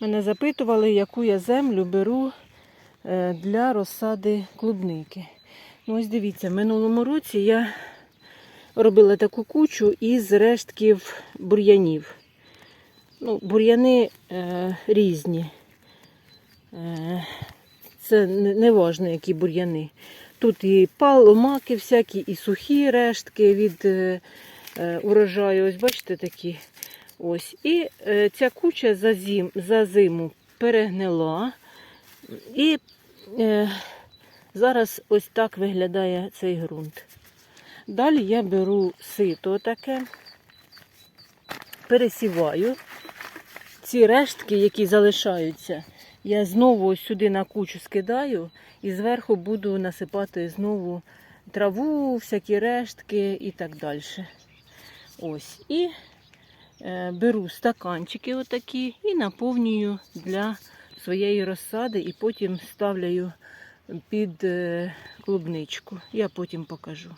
Мене запитували, яку я землю беру е, для розсади клубники. Ну, ось дивіться, в минулому році я робила таку кучу із рештків бур'янів. Ну, бур'яни е, різні. Е, це не, важно, які бур'яни. Тут і паломаки всякі, і сухі рештки від е, е, урожаю. Ось бачите такі. Ось. І е, ця куча за, зим, за зиму перегнила. І е, зараз ось так виглядає цей ґрунт. Далі я беру сито таке, пересіваю. Ці рештки, які залишаються, я знову сюди на кучу скидаю і зверху буду насипати знову траву, всякі рештки і так далі. Ось. І беру стаканчики отакі і наповнюю для своєї розсади, і потім ставляю під е, клубничку. Я потім покажу.